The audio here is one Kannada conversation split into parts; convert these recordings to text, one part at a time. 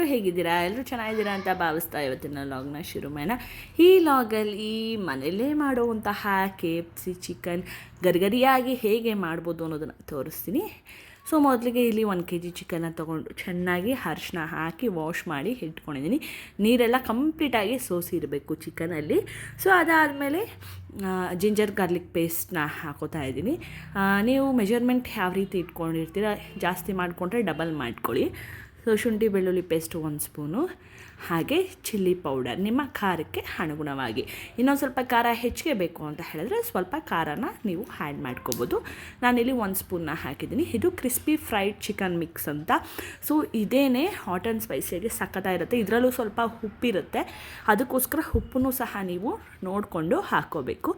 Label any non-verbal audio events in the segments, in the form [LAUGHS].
ಎಲ್ಲರೂ ಹೇಗಿದ್ದೀರಾ? ಎಲ್ಲರೂ ಚೆನ್ನಾಗಿದ್ದೀರಾ ಅಂತ ಭಾವಿಸ್ತಾ ಇವತ್ತಿನ ಲಾಗ್ನ ಶುರು ಮಾಡೋಣ. ಈ ಲಾಗಲ್ಲಿ ಮನೆಯಲ್ಲೇ ಮಾಡುವಂತಹ ಕೆ ಸಿ ಚಿಕನ್ ಗರಿಗರಿಯಾಗಿ ಹೇಗೆ ಮಾಡ್ಬೋದು ಅನ್ನೋದನ್ನು ತೋರಿಸ್ತೀನಿ. ಸೊ ಮೊದಲಿಗೆ ಇಲ್ಲಿ ಒಂದು ಕೆ ಜಿ ಚಿಕನ್ನ ತೊಗೊಂಡು ಚೆನ್ನಾಗಿ ಅರಿಶಿನ ಹಾಕಿ ವಾಶ್ ಮಾಡಿ ಇಟ್ಕೊಂಡಿದ್ದೀನಿ. ನೀರೆಲ್ಲ ಕಂಪ್ಲೀಟಾಗಿ ಸೋಸಿರಬೇಕು ಚಿಕನಲ್ಲಿ ಸೊ ಅದಾದಮೇಲೆ ಜಿಂಜರ್ ಗಾರ್ಲಿಕ್ ಪೇಸ್ಟ್ನ ಹಾಕೋತಾ ಇದ್ದೀನಿ. ನೀವು ಮೆಜರ್ಮೆಂಟ್ ಯಾವ ರೀತಿ ಇಟ್ಕೊಂಡಿರ್ತೀರ ಜಾಸ್ತಿ ಮಾಡಿಕೊಂಡ್ರೆ ಡಬಲ್ ಮಾಡ್ಕೊಳ್ಳಿ. ಶುಂಠಿ ಬೆಳ್ಳುಳ್ಳಿ ಪೇಸ್ಟು ಒಂದು ಸ್ಪೂನು, ಹಾಗೆ ಚಿಲ್ಲಿ ಪೌಡರ್, ನಿಮ್ಮ ಖಾರಕ್ಕೆ ಅನುಗುಣವಾಗಿ. ಇನ್ನೊಂದು ಸ್ವಲ್ಪ ಖಾರ ಹೆಚ್ಚಿಗೆ ಬೇಕು ಅಂತ ಹೇಳಿದ್ರೆ ಸ್ವಲ್ಪ ಖಾರನ ನೀವು ಆ್ಯಡ್ ಮಾಡ್ಕೋಬೋದು. ನಾನಿಲ್ಲಿ ಒಂದು ಸ್ಪೂನ್ನ ಹಾಕಿದ್ದೀನಿ. ಇದು ಕ್ರಿಸ್ಪಿ ಫ್ರೈಡ್ ಚಿಕನ್ ಮಿಕ್ಸ್ ಅಂತ. ಸೊ ಇದೇನೇ ಹಾಟ್ ಆ್ಯಂಡ್ ಸ್ಪೈಸಿಯಾಗಿ ಸಖತ್ತಾಗಿರುತ್ತೆ ಇದರಲ್ಲೂ ಸ್ವಲ್ಪ ಉಪ್ಪಿರುತ್ತೆ. ಅದಕ್ಕೋಸ್ಕರ ಉಪ್ಪನ್ನು ಸಹ ನೀವು ನೋಡಿಕೊಂಡು ಹಾಕ್ಕೋಬೇಕು.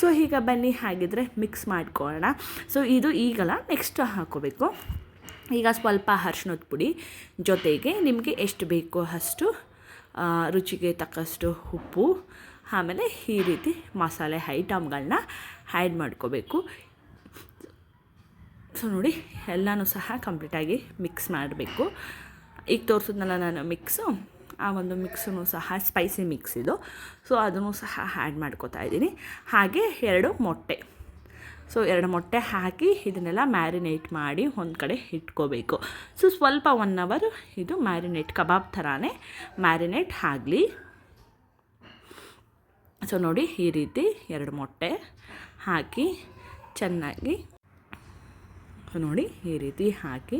ಸೊ ಈಗ ಬನ್ನಿ, ಹಾಗಿದ್ರೆ ಮಿಕ್ಸ್ ಮಾಡ್ಕೊಳ್ಳೋಣ. ಸೊ ಇದು ಈಗಲ್ಲ ನೆಕ್ಸ್ಟ್ ಹಾಕ್ಕೋಬೇಕು. ಈಗ ಸ್ವಲ್ಪ ಅರ್ಶಿಣದ ಪುಡಿ ಜೊತೆಗೆ ನಿಮಗೆ ಎಷ್ಟು ಬೇಕೋ ಅಷ್ಟು ರುಚಿಗೆ ತಕ್ಕಷ್ಟು ಉಪ್ಪು, ಆಮೇಲೆ ಈ ರೀತಿ ಮಸಾಲೆ ಐಟಮ್ಗಳನ್ನ ಆ್ಯಡ್ ಮಾಡ್ಕೋಬೇಕು. ಸೊ ನೋಡಿ, ಎಲ್ಲನೂ ಸಹ ಕಂಪ್ಲೀಟಾಗಿ ಮಿಕ್ಸ್ ಮಾಡಬೇಕು. ಈಗ ತೋರಿಸಿದ್ನಲ್ಲ ನಾನು ಮಿಕ್ಸು, ಆ ಒಂದು ಮಿಕ್ಸನ್ನು ಸಹ ಸ್ಪೈಸಿ ಮಿಕ್ಸ್ ಇದು. ಸೊ ಅದನ್ನು ಸಹ ಆ್ಯಡ್ ಮಾಡ್ಕೋತಾ ಇದ್ದೀನಿ. ಹಾಗೆ ಎರಡು ಮೊಟ್ಟೆ. ಸೊ ಎರಡು ಮೊಟ್ಟೆ ಹಾಕಿ ಇದನ್ನೆಲ್ಲ ಮ್ಯಾರಿನೇಟ್ ಮಾಡಿ ಒಂದು ಕಡೆ ಇಟ್ಕೋಬೇಕು. ಸೊ ಸ್ವಲ್ಪ ಒನ್ ಅವರ್ ಇದು ಮ್ಯಾರಿನೇಟ್ ಕಬಾಬ್ ಥರನೇ ಮ್ಯಾರಿನೇಟ್ ಆಗಲಿ. ಸೊ ನೋಡಿ ಈ ರೀತಿ ಎರಡು ಮೊಟ್ಟೆ ಹಾಕಿ ಚೆನ್ನಾಗಿ ನೋಡಿ ಈ ರೀತಿ ಹಾಕಿ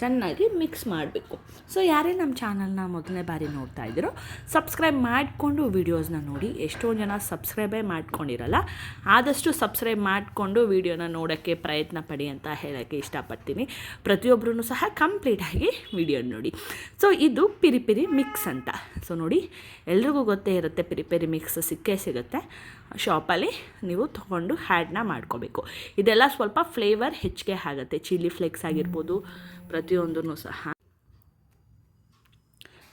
ಚೆನ್ನಾಗಿ ಮಿಕ್ಸ್ ಮಾಡಬೇಕು. ಸೊ ಯಾರೇ ನಮ್ಮ ಚಾನಲ್ನ ಮೊದಲನೇ ಬಾರಿ ನೋಡ್ತಾ ಇದ್ದೀರೋ ಸಬ್ಸ್ಕ್ರೈಬ್ ಮಾಡಿಕೊಂಡು ವೀಡಿಯೋಸ್ನ ನೋಡಿ. ಎಷ್ಟೊಂದು ಜನ ಸಬ್ಸ್ಕ್ರೈಬೇ ಮಾಡ್ಕೊಂಡಿರಲ್ಲ, ಆದಷ್ಟು ಸಬ್ಸ್ಕ್ರೈಬ್ ಮಾಡಿಕೊಂಡು ವೀಡಿಯೋನ ನೋಡೋಕ್ಕೆ ಪ್ರಯತ್ನ ಪಡಿ ಅಂತ ಹೇಳೋಕ್ಕೆ ಇಷ್ಟಪಡ್ತೀನಿ. ಪ್ರತಿಯೊಬ್ಬರೂ ಸಹ ಕಂಪ್ಲೀಟಾಗಿ ವಿಡಿಯೋ ನೋಡಿ. ಸೊ ಇದು ಪಿರಿ ಪಿರಿ ಮಿಕ್ಸ್ ಅಂತ. ಸೊ ನೋಡಿ, ಎಲ್ರಿಗೂ ಗೊತ್ತೇ ಇರುತ್ತೆ ಪಿರಿಪಿರಿ ಪಿರಿ ಮಿಕ್ಸ್ ಸಿಕ್ಕೇ ಸಿಗುತ್ತೆ. ಶಾಪಲ್ಲಿ ನೀವು ತೊಗೊಂಡು ಹ್ಯಾಡ್ನ ಮಾಡ್ಕೋಬೇಕು. ಇದೆಲ್ಲ ಸ್ವಲ್ಪ ಫ್ಲೇವರ್ ಹೆಚ್ಚಿಗೆ ಆಗುತ್ತೆ. ಚಿಲ್ಲಿ ಫ್ಲೇಕ್ಸ್ ಆಗಿರ್ಬೋದು ಪ್ರತಿಯೊಂದೂ ಸಹ.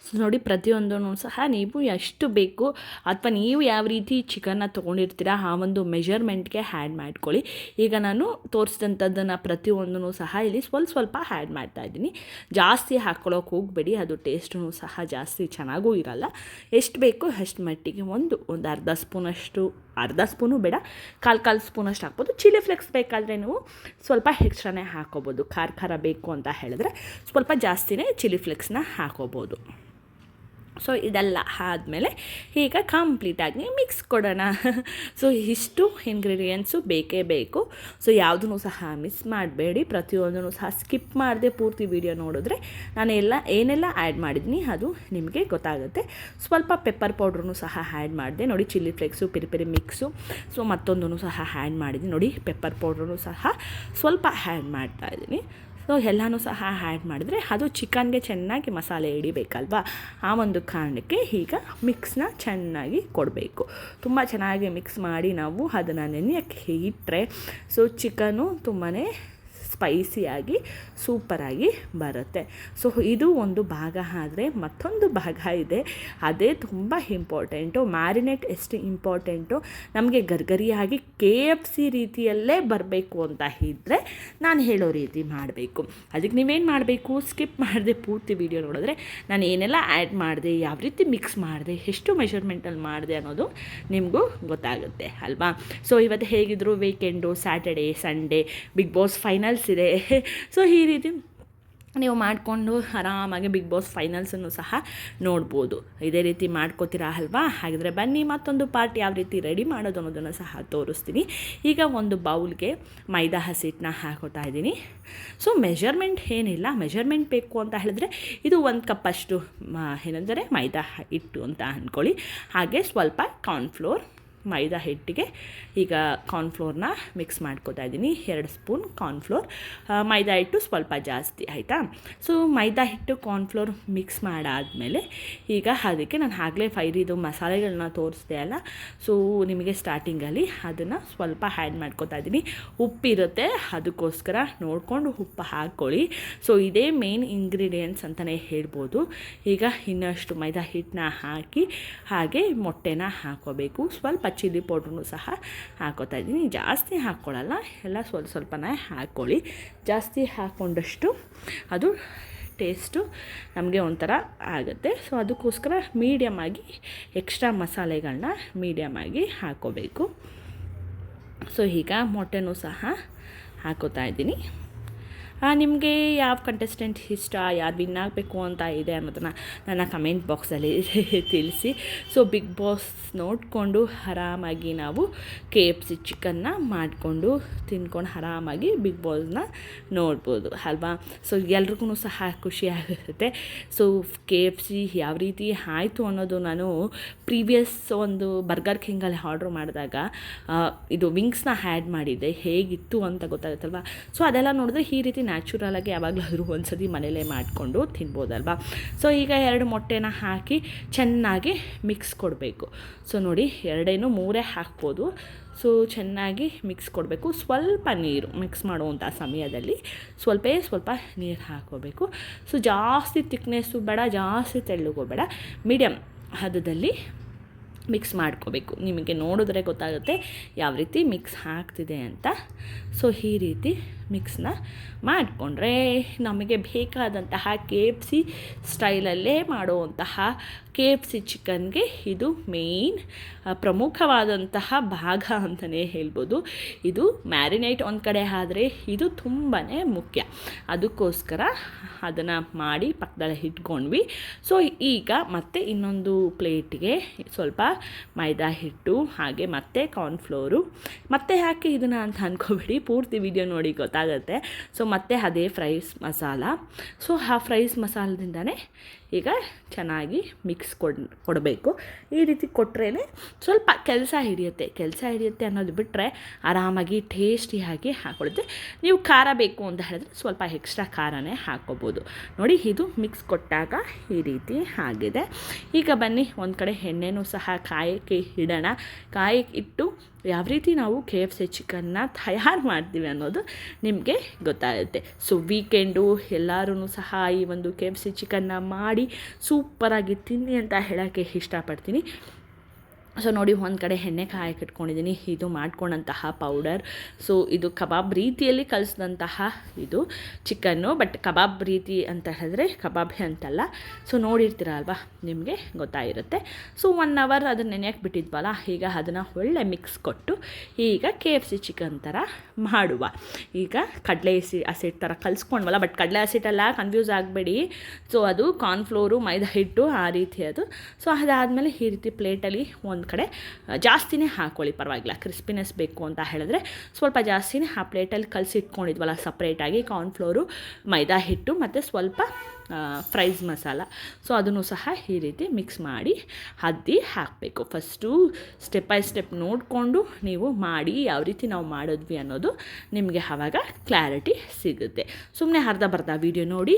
ನೋಡಿ, ಪ್ರತಿಯೊಂದನ್ನು ಸಹ ನೀವು ಎಷ್ಟು ಬೇಕು ಅಥವಾ ನೀವು ಯಾವ ರೀತಿ ಚಿಕನ್ನ ತೊಗೊಂಡಿರ್ತೀರ ಆ ಒಂದು ಮೆಜರ್ಮೆಂಟ್ಗೆ ಹ್ಯಾಡ್ ಮಾಡ್ಕೊಳ್ಳಿ. ಈಗ ನಾನು ತೋರಿಸಿದಂಥದ್ದನ್ನು ಪ್ರತಿಯೊಂದನ್ನು ಸಹ ಇಲ್ಲಿ ಸ್ವಲ್ಪ ಸ್ವಲ್ಪ ಹ್ಯಾಡ್ ಮಾಡ್ತಾ ಇದ್ದೀನಿ. ಜಾಸ್ತಿ ಹಾಕ್ಕೊಳ್ಳೋಕೆ ಹೋಗಬೇಡಿ, ಅದು ಟೇಸ್ಟೂ ಸಹ ಜಾಸ್ತಿ ಚೆನ್ನಾಗೂ ಇರಲ್ಲ. ಎಷ್ಟು ಬೇಕು ಅಷ್ಟು ಮಟ್ಟಿಗೆ ಒಂದು ಒಂದು ಅರ್ಧ ಸ್ಪೂನಷ್ಟು ಅರ್ಧ ಸ್ಪೂನು ಬೇಡ, ಕಾಲು ಕಾಲು ಸ್ಪೂನ್ ಅಷ್ಟು ಹಾಕ್ಬೋದು. ಚಿಲ್ಲಿ ಫ್ಲೆಕ್ಸ್ ಬೇಕಾದರೆ ನೀವು ಸ್ವಲ್ಪ ಎಕ್ಸ್ಟ್ರಾನೇ ಹಾಕೋಬೋದು. ಖಾರ ಖಾರ ಬೇಕು ಅಂತ ಹೇಳಿದ್ರೆ ಸ್ವಲ್ಪ ಜಾಸ್ತಿನೇ ಚಿಲ್ಲಿ ಫ್ಲೆಕ್ಸ್ನ ಹಾಕೋಬೋದು. ಸೊ ಇದೆಲ್ಲ ಆದಮೇಲೆ ಈಗ ಕಂಪ್ಲೀಟಾಗಿ ಮಿಕ್ಸ್ ಕೊಡೋಣ. ಸೊ ಇಷ್ಟು ಇಂಗ್ರೀಡಿಯೆಂಟ್ಸು ಬೇಕೇ ಬೇಕು. ಸೊ ಯಾವುದನ್ನು ಸಹ ಮಿಸ್ ಮಾಡಬೇಡಿ. ಪ್ರತಿಯೊಂದನ್ನು ಸಹ ಸ್ಕಿಪ್ ಮಾಡದೆ ಪೂರ್ತಿ ವಿಡಿಯೋ ನೋಡಿದ್ರೆ ನಾನು ಎಲ್ಲ ಏನೆಲ್ಲ ಆ್ಯಡ್ ಮಾಡಿದ್ದೀನಿ ಅದು ನಿಮಗೆ ಗೊತ್ತಾಗುತ್ತೆ. ಸ್ವಲ್ಪ ಪೆಪ್ಪರ್ ಪೌಡ್ರೂ ಸಹ ಆ್ಯಡ್ ಮಾಡಿದೆ. ನೋಡಿ chilli flakes piri piri mix so ಮತ್ತೊಂದನ್ನು ಸಹ ಆ್ಯಡ್ ಮಾಡಿದ್ದೀನಿ. ನೋಡಿ ಪೆಪ್ಪರ್ ಪೌಡ್ರೂ ಸಹ ಸ್ವಲ್ಪ ಆ್ಯಡ್ ಮಾಡ್ತಾ ಇದ್ದೀನಿ. ಸೊ ಎಲ್ಲನೂ ಸಹ ಆ್ಯಡ್ ಮಾಡಿದ್ರೆ ಅದು ಚಿಕನ್ಗೆ ಚೆನ್ನಾಗಿ ಮಸಾಲೆ ಹಿಡಿಬೇಕಲ್ವಾ? ಆ ಒಂದು ಕಾರಣಕ್ಕೆ ಈಗ ಮಿಕ್ಸ್ನ ಚೆನ್ನಾಗಿ ಕೊಡಬೇಕು. ತುಂಬ ಚೆನ್ನಾಗಿ ಮಿಕ್ಸ್ ಮಾಡಿ ನಾವು ಅದನ್ನು ನೆನೆಯೋಕ್ಕೆ ಇಟ್ಟರೆ ಸೊ ಚಿಕನು ತುಂಬಾ ಸ್ಪೈಸಿಯಾಗಿ, ಸೂಪರಾಗಿ ಬರುತ್ತೆ. ಸೊ, ಇದು ಒಂದು ಭಾಗ ಆದರೆ ಮತ್ತೊಂದು ಭಾಗ ಇದೆ. ಅದೇ ತುಂಬ ಇಂಪಾರ್ಟೆಂಟು, ಮ್ಯಾರಿನೇಟ್ ಎಷ್ಟು ಇಂಪಾರ್ಟೆಂಟು, ನಮಗೆ ಗರ್ಗರಿಯಾಗಿ ಕೆ ಎಫ್ ಸಿ ರೀತಿಯಲ್ಲೇ ಬರಬೇಕು ಅಂತ ಇದ್ದರೆ ನಾನು ಹೇಳೋ ರೀತಿ ಮಾಡಬೇಕು. ಅದಕ್ಕೆ ನೀವೇನು ಮಾಡಬೇಕು? ಸ್ಕಿಪ್ ಮಾಡಿದೆ ಪೂರ್ತಿ ವೀಡಿಯೋ ನೋಡಿದ್ರೆ ನಾನು ಏನೆಲ್ಲ ಆ್ಯಡ್ ಮಾಡಿದೆ, ಯಾವ ರೀತಿ ಮಿಕ್ಸ್ ಮಾಡಿದೆ, ಎಷ್ಟು ಮೆಷರ್ಮೆಂಟಲ್ಲಿ ಮಾಡಿದೆ ಅನ್ನೋದು ನಿಮಗೂ ಗೊತ್ತಾಗುತ್ತೆ, ಅಲ್ವಾ? ಸೊ, ಇವತ್ತು ಹೇಗಿದ್ರು weekend Saturday Sunday Big Boss finals ಇದೆ ಸೊ [LAUGHS] ಈ ರೀತಿ ನೀವು ಮಾಡಿಕೊಂಡು ಆರಾಮಾಗಿ ಬಿಗ್ ಬಾಸ್ ಫೈನಲ್ಸನ್ನು ಸಹ ನೋಡ್ಬೋದು. ಇದೇ ರೀತಿ ಮಾಡ್ಕೋತೀರಾ ಅಲ್ವಾ? ಹಾಗಿದ್ರೆ ಬನ್ನಿ, ಮತ್ತೊಂದು ಪಾರ್ಟ್ ಯಾವ ರೀತಿ ರೆಡಿ ಮಾಡೋದು ಅನ್ನೋದನ್ನು ಸಹ ತೋರಿಸ್ತೀನಿ. ಈಗ ಒಂದು ಬೌಲ್ಗೆ ಮೈದಾ ಹಸಿಟ್ಟನ್ನ ಹಾಕೋತಾ ಇದ್ದೀನಿ. ಸೊ ಮೆಜರ್ಮೆಂಟ್ ಏನಿಲ್ಲ. ಮೆಜರ್ಮೆಂಟ್ ಬೇಕು ಅಂತ ಹೇಳಿದ್ರೆ ಇದು ಒಂದು ಕಪ್ ಅಷ್ಟು ಏನಂದರೆ ಮೈದಾ ಹಿಟ್ಟು ಅಂತ ಅಂದ್ಕೊಳ್ಳಿ ಹಾಗೆ ಸ್ವಲ್ಪ ಕಾರ್ನ್ಫ್ಲೋರ್ ಮೈದಾ ಹಿಟ್ಟಿಗೆ ಈಗ ಕಾರ್ನ್ಫ್ಲೋರ್ನ ಮಿಕ್ಸ್ ಮಾಡ್ಕೋತಾ ಇದ್ದೀನಿ. ಎರಡು ಸ್ಪೂನ್ ಕಾರ್ನ್ಫ್ಲೋರ್ ಮೈದಾ ಹಿಟ್ಟು ಸ್ವಲ್ಪ ಜಾಸ್ತಿ, ಆಯಿತಾ? ಸೊ ಮೈದಾ ಹಿಟ್ಟು ಕಾರ್ನ್ಫ್ಲೋರ್ ಮಿಕ್ಸ್ ಮಾಡಾದಮೇಲೆ ಈಗ ಅದಕ್ಕೆ ನಾನು ಆಗಲೇ ಫೈರಿದು ಮಸಾಲೆಗಳನ್ನ ತೋರಿಸ್ದೆ ಅಲ್ಲ? ಸೊ ನಿಮಗೆ ಸ್ಟಾರ್ಟಿಂಗಲ್ಲಿ ಅದನ್ನು ಸ್ವಲ್ಪ ಆ್ಯಡ್ ಮಾಡ್ಕೋತಾ ಇದ್ದೀನಿ. ಉಪ್ಪಿರುತ್ತೆ, ಅದಕ್ಕೋಸ್ಕರ ನೋಡಿಕೊಂಡು ಉಪ್ಪು ಹಾಕ್ಕೊಳ್ಳಿ. ಸೊ ಇದೇ ಮೇನ್ ಇಂಗ್ರೀಡಿಯೆಂಟ್ಸ್ ಅಂತಲೇ ಹೇಳ್ಬೋದು. ಈಗ ಇನ್ನಷ್ಟು ಮೈದಾ ಹಿಟ್ಟನ್ನ ಹಾಕಿ ಹಾಗೆ ಮೊಟ್ಟೆನ ಹಾಕೋಬೇಕು ಸ್ವಲ್ಪ ಚಿಲ್ಲಿ ಪೌಡ್ರೂ ಸಹ ಹಾಕೋತಾ ಇದ್ದೀನಿ. ಜಾಸ್ತಿ ಹಾಕ್ಕೊಳ್ಳಲ್ಲ ಎಲ್ಲ ಸ್ವಲ್ಪ ಸ್ವಲ್ಪನೇ ಹಾಕ್ಕೊಳ್ಳಿ. ಜಾಸ್ತಿ ಹಾಕ್ಕೊಂಡಷ್ಟು ಅದು ಟೇಸ್ಟು ನಮಗೆ ಒಂಥರ ಆಗುತ್ತೆ. ಸೊ ಅದಕ್ಕೋಸ್ಕರ ಮೀಡಿಯಮ್ ಆಗಿ ಎಕ್ಸ್ಟ್ರಾ ಮಸಾಲೆಗಳನ್ನ ಮೀಡಿಯಮ್ ಆಗಿ ಹಾಕೋಬೇಕು ಸೊ ಈಗ ಮೊಟ್ಟೆನೂ ಸಹ ಹಾಕೋತಾ ಇದ್ದೀನಿ. ನಿಮಗೆ ಯಾವ ಕಂಟೆಸ್ಟೆಂಟ್ ಇಷ್ಟ? ಯಾರು ವಿನ್ ಆಗಬೇಕು ಅಂತ ಇದೆ ಅನ್ನೋದನ್ನು ನನ್ನ ಕಮೆಂಟ್ ಬಾಕ್ಸಲ್ಲಿ [LAUGHS] ತಿಳಿಸಿ. ಸೊ ಬಿಗ್ ಬಾಸ್ ನೋಡಿಕೊಂಡು ಆರಾಮಾಗಿ ನಾವು ಕೆ ಎಫ್ ಸಿ ಚಿಕನ್ನ ಮಾಡಿಕೊಂಡು ತಿನ್ಕೊಂಡು ಆರಾಮಾಗಿ ಬಿಗ್ ಬಾಸ್ನ ನೋಡ್ಬೋದು, ಅಲ್ವಾ? ಸೊ ಎಲ್ರಿಗೂ ಸಹ ಖುಷಿ ಆಗುತ್ತೆ. ಸೊ ಕೆ ಎಫ್ ಸಿ ಯಾವ ರೀತಿ ಆಯಿತು ಅನ್ನೋದು ನಾನು ಪ್ರೀವಿಯಸ್ ಒಂದು ಬರ್ಗರ್ ಕಿಂಗಲ್ಲಿ ಆರ್ಡ್ರ್ ಮಾಡಿದಾಗ ಇದು ವಿಂಗ್ಸ್ನ ಆ್ಯಡ್ ಮಾಡಿದ್ದೆ. ಹೇಗಿತ್ತು ಅಂತ ಗೊತ್ತಾಗುತ್ತಲ್ವಾ? ಸೊ ಅದೆಲ್ಲ ನೋಡಿದ್ರೆ ಈ ರೀತಿ ನ್ಯಾಚುರಲಾಗಿ ಯಾವಾಗಲಾದರೂ ಒಂದ್ಸತಿ ಮನೇಲೇ ಮಾಡಿಕೊಂಡು ತಿನ್ಬೋದಲ್ವಾ? ಸೊ ಈಗ ಎರಡು ಮೊಟ್ಟೆನ ಹಾಕಿ ಚೆನ್ನಾಗಿ ಮಿಕ್ಸ್ ಕೊಡಬೇಕು. ಸೊ ನೋಡಿ ಎರಡೇನು ಮೂರೇ ಹಾಕ್ಬೋದು. ಸೊ ಚೆನ್ನಾಗಿ ಮಿಕ್ಸ್ ಕೊಡಬೇಕು. ಸ್ವಲ್ಪ ನೀರು ಮಿಕ್ಸ್ ಮಾಡುವಂಥ ಸಮಯದಲ್ಲಿ ಸ್ವಲ್ಪೇ ಸ್ವಲ್ಪ ನೀರು ಹಾಕೋಬೇಕು ಸೊ ಜಾಸ್ತಿ ತಿಕ್ನೆಸ್ಸು ಬೇಡ, ಜಾಸ್ತಿ ತೆಳ್ಳಗೂ ಬೇಡ. ಮೀಡಿಯಮ್ ಹದದಲ್ಲಿ ಮಿಕ್ಸ್ ಮಾಡ್ಕೋಬೇಕು. ನಿಮಗೆ ನೋಡಿದ್ರೆ ಗೊತ್ತಾಗುತ್ತೆ ಯಾವ ರೀತಿ ಮಿಕ್ಸ್ ಹಾಕ್ತಿದೆ ಅಂತ. ಸೊ ಈ ರೀತಿ ಮಿಕ್ಸ್ನ ಮಾಡಿಕೊಂಡ್ರೆ ನಮಗೆ ಬೇಕಾದಂತಹ ಕೆ ಎಫ್ ಸಿ ಸ್ಟೈಲಲ್ಲೇ ಮಾಡುವಂತಹ ಕೆ ಎಫ್ ಸಿ ಚಿಕನ್ಗೆ ಇದು ಮೇಯ್ನ್ ಪ್ರಮುಖವಾದಂತಹ ಭಾಗ ಅಂತಲೇ ಹೇಳ್ಬೋದು. ಇದು ಮ್ಯಾರಿನೇಟ್ ಒಂದು ಕಡೆ ಆದರೆ ಇದು ತುಂಬಾ ಮುಖ್ಯ. ಅದಕ್ಕೋಸ್ಕರ ಅದನ್ನು ಮಾಡಿ ಪಕ್ಕದಲ್ಲಿ ಇಟ್ಕೊಂಡ್ವಿ. ಸೊ ಈಗ ಮತ್ತೆ ಇನ್ನೊಂದು ಪ್ಲೇಟ್ಗೆ ಸ್ವಲ್ಪ ಮೈದಾ ಹಿಟ್ಟು, ಹಾಗೆ ಮತ್ತೆ ಕಾರ್ನ್ಫ್ಲೋರು ಮತ್ತೆ ಹಾಕಿ ಇದನ್ನು ಅಂತ ಅಂದ್ಕೋಬೇಡಿ ಪೂರ್ತಿ ವಿಡಿಯೋ ನೋಡಿ ಗೊತ್ತಾಗುತ್ತೆ. ಸೊ ಮತ್ತೆ ಅದೇ ಫ್ರೈಸ್ ಮಸಾಲ. ಸೊ ಆ ಫ್ರೈಸ್ ಮಸಾಲದಿಂದನೇ ಈಗ ಚೆನ್ನಾಗಿ ಮಿಕ್ಸ್ ಕೊಡ್, ಕೊಡಬೇಕು. ಈ ರೀತಿ ಕೊಟ್ರೇ ಸ್ವಲ್ಪ ಕೆಲಸ ಹಿಡಿಯುತ್ತೆ. ಕೆಲಸ ಹಿಡಿಯುತ್ತೆ ಅನ್ನೋದು ಬಿಟ್ಟರೆ ಆರಾಮಾಗಿ ಟೇಸ್ಟಿಯಾಗಿ ಹಾಕೊಳ್ಳುತ್ತೆ. ನೀವು ಖಾರ ಬೇಕು ಅಂತ ಹೇಳಿದ್ರೆ ಸ್ವಲ್ಪ ಎಕ್ಸ್ಟ್ರಾ ಖಾರನೇ ಹಾಕ್ಕೋಬೋದು. ನೋಡಿ, ಇದು ಮಿಕ್ಸ್ ಕೊಟ್ಟಾಗ ಈ ರೀತಿ ಆಗಿದೆ. ಈಗ ಬನ್ನಿ, ಒಂದು ಕಡೆ ಎಣ್ಣೆನೂ ಸಹ ಕಾಯಕ್ಕೆ ಇಡೋಣ. ಕಾಯಕ್ಕೆ ಇಟ್ಟು ಯಾವ ರೀತಿ ನಾವು ಕೆ ಎಫ್ ಸಿ ಚಿಕನ್ನ ತಯಾರು ಮಾಡ್ತೀವಿ ಅನ್ನೋದು ನಿಮಗೆ ಗೊತ್ತಾಗುತ್ತೆ. ಸೊ ವೀಕೆಂಡು ಎಲ್ಲರೂ ಸಹ ಈ ಒಂದು ಕೆ ಎಫ್ ಸಿ ಚಿಕನ್ನ ಮಾಡಿ ಸೂಪರಾಗಿ ತಿನ್ನಿ ಅಂತ ಹೇಳೋಕ್ಕೆ ಇಷ್ಟಪಡ್ತೀನಿ. ಸೊ ನೋಡಿ, ಒಂದು ಕಡೆ ಎಣ್ಣೆ ಕಾಯಕ್ಕೆ ಇಟ್ಕೊಂಡಿದ್ದೀನಿ. ಇದು ಮಾಡ್ಕೊಂಡಂತಹ ಪೌಡರ್ ಸೊ ಇದು ಕಬಾಬ್ ರೀತಿಯಲ್ಲಿ ಕಲಿಸಿದಂತಹ ಇದು ಚಿಕನ್ನು ಬಟ್ ಕಬಾಬ್ ರೀತಿ ಅಂತ ಹೇಳಿದ್ರೆ ಕಬಾಬ್ ಅಂತಲ್ಲ. ಸೊ ನೋಡಿರ್ತೀರ ಅಲ್ವಾ ನಿಮಗೆ ಗೊತ್ತಾಗಿರುತ್ತೆ. ಸೊ ಒನ್ ಅವರ್ ಅದನ್ನ ನೆನೆಯಕ್ಕೆ ಬಿಟ್ಟಿದ್ವಲ್ಲ? ಈಗ ಅದನ್ನು ಒಳ್ಳೆ ಮಿಕ್ಸ್ ಕೊಟ್ಟು ಈಗ ಕೆ ಎಫ್ ಸಿ ಚಿಕನ್ ಥರ ಮಾಡುವ. ಈಗ ಕಡಲೆ ಹಸಿ ಹಸಿಟ್ ಥರ ಕಲಿಸ್ಕೊಂಡ್ವಲ್ಲ? ಬಟ್ ಕಡಲೆ ಹಸಿಟ್ಟೆಲ್ಲ ಕನ್ಫ್ಯೂಸ್ ಆಗಬೇಡಿ. ಸೊ ಅದು ಕಾರ್ನ್ಫ್ಲೋರು ಮೈದಾ ಹಿಟ್ಟು ಆ ರೀತಿ ಅದು. ಸೊ ಅದಾದಮೇಲೆ ಈ ರೀತಿ ಪ್ಲೇಟಲ್ಲಿ ಒಂದು ಕಡೆ ಜಾಸ್ತಿನೇ ಹಾಕ್ಕೊಳ್ಳಿ ಪರವಾಗಿಲ್ಲ ಕ್ರಿಸ್ಪಿನೆಸ್ ಬೇಕು ಅಂತ ಹೇಳಿದ್ರೆ ಸ್ವಲ್ಪ ಜಾಸ್ತಿನೇ ಆ ಪ್ಲೇಟಲ್ಲಿ ಕಲಸಿ ಇಟ್ಕೊಂಡಿದ್ವಲ್ಲ ಸಪ್ರೇಟಾಗಿ ಕಾರ್ನ್ಫ್ಲೋರು ಮೈದಾ ಹಿಟ್ಟು ಮತ್ತು ಸ್ವಲ್ಪ ಫ್ರೈಸ್ ಮಸಾಲ. ಸೊ ಅದನ್ನು ಸಹ ಈ ರೀತಿ ಮಿಕ್ಸ್ ಮಾಡಿ ಹದ್ದಿ ಹಾಕಬೇಕು. ಫಸ್ಟು ಸ್ಟೆಪ್ ಬೈ ಸ್ಟೆಪ್ ನೋಡಿಕೊಂಡು ನೀವು ಮಾಡಿ ಯಾವ ರೀತಿ ನಾವು ಮಾಡಿದ್ವಿ ಅನ್ನೋದು ನಿಮಗೆ ಆವಾಗ ಕ್ಲಾರಿಟಿ ಸಿಗುತ್ತೆ. ಸುಮ್ಮನೆ ಅರ್ಧ ಬರ್ಧ ವೀಡಿಯೋ ನೋಡಿ.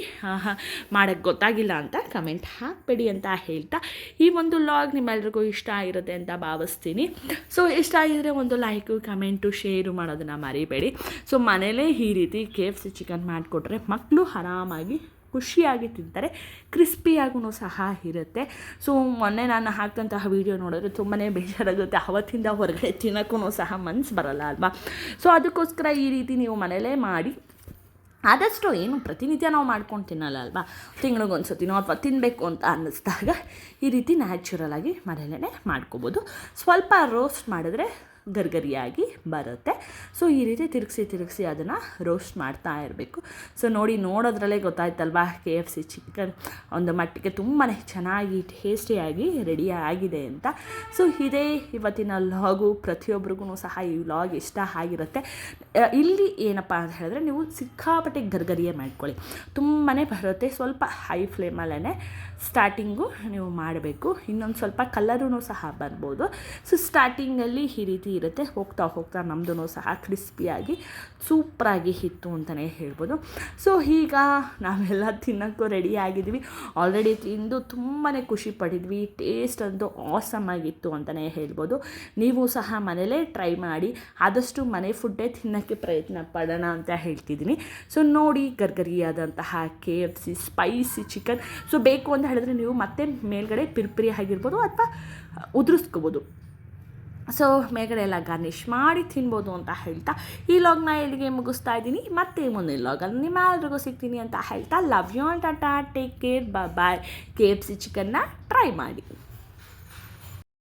ಮಾಡೋಕ್ಕೆ ಗೊತ್ತಾಗಿಲ್ಲ ಅಂತ ಕಮೆಂಟ್ ಹಾಕಬೇಡಿ ಅಂತ ಹೇಳ್ತಾ ಈ ಒಂದು ಲಾಗ್ ನಿಮ್ಮೆಲ್ರಿಗೂ ಇಷ್ಟ ಆಗಿರುತ್ತೆ ಅಂತ ಭಾವಿಸ್ತೀನಿ. ಸೊ ಇಷ್ಟ ಆಗಿದ್ರೆ ಒಂದು ಲೈಕು ಕಮೆಂಟು ಶೇರು ಮಾಡೋದನ್ನು ಮರಿಬೇಡಿ. ಸೊ ಮನೇಲೇ ಈ ರೀತಿ ಕೆ ಎಫ್ ಸಿ ಚಿಕನ್ ಮಾಡಿಕೊಟ್ರೆ ಮಕ್ಕಳು ಆರಾಮಾಗಿ ಖುಷಿಯಾಗಿ ತಿಂತಾರೆ ಕ್ರಿಸ್ಪಿಯಾಗೂ ಸಹ ಇರುತ್ತೆ. ಸೊ ಮೊನ್ನೆ ನಾನು ಹಾಕಿದಂತಹ ವೀಡಿಯೋ ನೋಡಿದ್ರೆ ತುಂಬಾ ಬೇಜಾರಾಗುತ್ತೆ. ಅವತ್ತಿಂದ ಹೊರಗಡೆ ತಿನ್ನೋಕ್ಕೂ ಸಹ ಮನ್ಸು ಬರಲ್ಲ ಅಲ್ವಾ? ಸೊ ಅದಕ್ಕೋಸ್ಕರ ಈ ರೀತಿ ನೀವು ಮನೇಲೇ ಮಾಡಿ. ಆದಷ್ಟು ಏನು ಪ್ರತಿನಿತ್ಯ ನಾವು ಮಾಡ್ಕೊಂಡು ತಿನ್ನಲ್ಲ ಅಲ್ವಾ? ತಿಂಗಳಿಗೊಂದು ಸತಿನೋ ಅಥವಾ ತಿನ್ನಬೇಕು ಅಂತ ಅನ್ನಿಸ್ದಾಗ ಈ ರೀತಿ ನ್ಯಾಚುರಲಾಗಿ ಮನೇಲೇ ಮಾಡ್ಕೋಬೋದು. ಸ್ವಲ್ಪ ರೋಸ್ಟ್ ಮಾಡಿದ್ರೆ ಗರ್ಗರಿಯಾಗಿ ಬರುತ್ತೆ. ಸೊ ಈ ರೀತಿ ತಿರುಗಿಸಿ ತಿರುಗಿಸಿ ಅದನ್ನು ರೋಸ್ಟ್ ಮಾಡ್ತಾ ಇರಬೇಕು. ಸೊ ನೋಡಿ ನೋಡೋದ್ರಲ್ಲೇ ಗೊತ್ತಾಯ್ತಲ್ವಾ ಕೆ ಎಫ್ ಸಿ ಚಿಕನ್ ಒಂದು ಮಟ್ಟಿಗೆ ತುಂಬಾ ಚೆನ್ನಾಗಿ ಟೇಸ್ಟಿಯಾಗಿ ರೆಡಿ ಆಗಿದೆ ಅಂತ. ಸೊ ಇದೇ ಇವತ್ತಿನ ಲಾಗು ಪ್ರತಿಯೊಬ್ಬರಿಗೂ ಸಹ ಈ ಲಾಗ್ ಇಷ್ಟ ಆಗಿರುತ್ತೆ. ಇಲ್ಲಿ ಏನಪ್ಪ ಅಂತ ಹೇಳಿದ್ರೆ ನೀವು ಸಿಕ್ಕಾಪಟ್ಟೆ ಗರ್ಗರಿಯೇ ಮಾಡ್ಕೊಳ್ಳಿ. ತುಂಬಾ ಬರುತ್ತೆ, ಸ್ವಲ್ಪ ಹೈ ಫ್ಲೇಮಲ್ಲೇ ಸ್ಟಾರ್ಟಿಂಗು ನೀವು ಮಾಡಬೇಕು. ಇನ್ನೊಂದು ಸ್ವಲ್ಪ ಕಲರೂ ಸಹ ಬರ್ಬೋದು. ಸೊ ಸ್ಟಾರ್ಟಿಂಗಲ್ಲಿ ಈ ರೀತಿ ಇರುತ್ತೆ. ಹೋಗ್ತಾ ಹೋಗ್ತಾ ನಮ್ಮದೂ ಸಹ ಕ್ರಿಸ್ಪಿಯಾಗಿ ಸೂಪರಾಗಿ ಇತ್ತು ಅಂತಲೇ ಹೇಳ್ಬೋದು. ಸೊ ಈಗ ನಾವೆಲ್ಲ ತಿನ್ನೋಕ್ಕೂ ರೆಡಿ ಆಗಿದ್ವಿ ಆಲ್ರೆಡಿ ತಿಂದು ತುಂಬಾ ಖುಷಿ ಪಡಿದ್ವಿ ಟೇಸ್ಟ್ ಅಂತೂ ಆಸಮ್ ಆಗಿತ್ತು ಅಂತಲೇ ಹೇಳ್ಬೋದು. ನೀವು ಸಹ ಮನೇಲೇ ಟ್ರೈ ಮಾಡಿ, ಆದಷ್ಟು ಮನೆ ಫುಡ್ಡೇ ತಿನ್ನೋಕ್ಕೆ ಪ್ರಯತ್ನ ಪಡೋಣ ಅಂತ ಹೇಳ್ತಿದ್ದೀನಿ. ಸೊ ನೋಡಿ ಗರ್ಗರಿಯಾದಂತಹ K F C spicy chicken so ಬೇಕು ಅಂತ ಹೇಳಿದ್ರೆ ನೀವು ಮತ್ತೆ ಮೇಲ್ಗಡೆ ಪಿರ್ಪಿರಿ ಆಗಿರ್ಬೋದು ಅಥವಾ ಉದುರಿಸ್ಕೋಬೋದು. ಸೊ ಮೇಲ್ಗಡೆ ಎಲ್ಲ ಗಾರ್ನಿಷ್ ಮಾಡಿ ತಿನ್ಬೋದು ಅಂತ ಹೇಳ್ತಾ, ಈ ಲಾಗ್ನ ಇಲ್ಲಿಗೆ ಮುಗಿಸ್ತಾ ಇದ್ದೀನಿ. ಮತ್ತೆ ಮುಂದಿನ ಲಾಗಲ್ಲಿ ನಿಮ್ಮೆಲ್ರಿಗೂ ಸಿಗ್ತೀನಿ ಅಂತ ಹೇಳ್ತಾ love you tata take care bye K F C ಚಿಕನ್ನ try ಮಾಡಿ.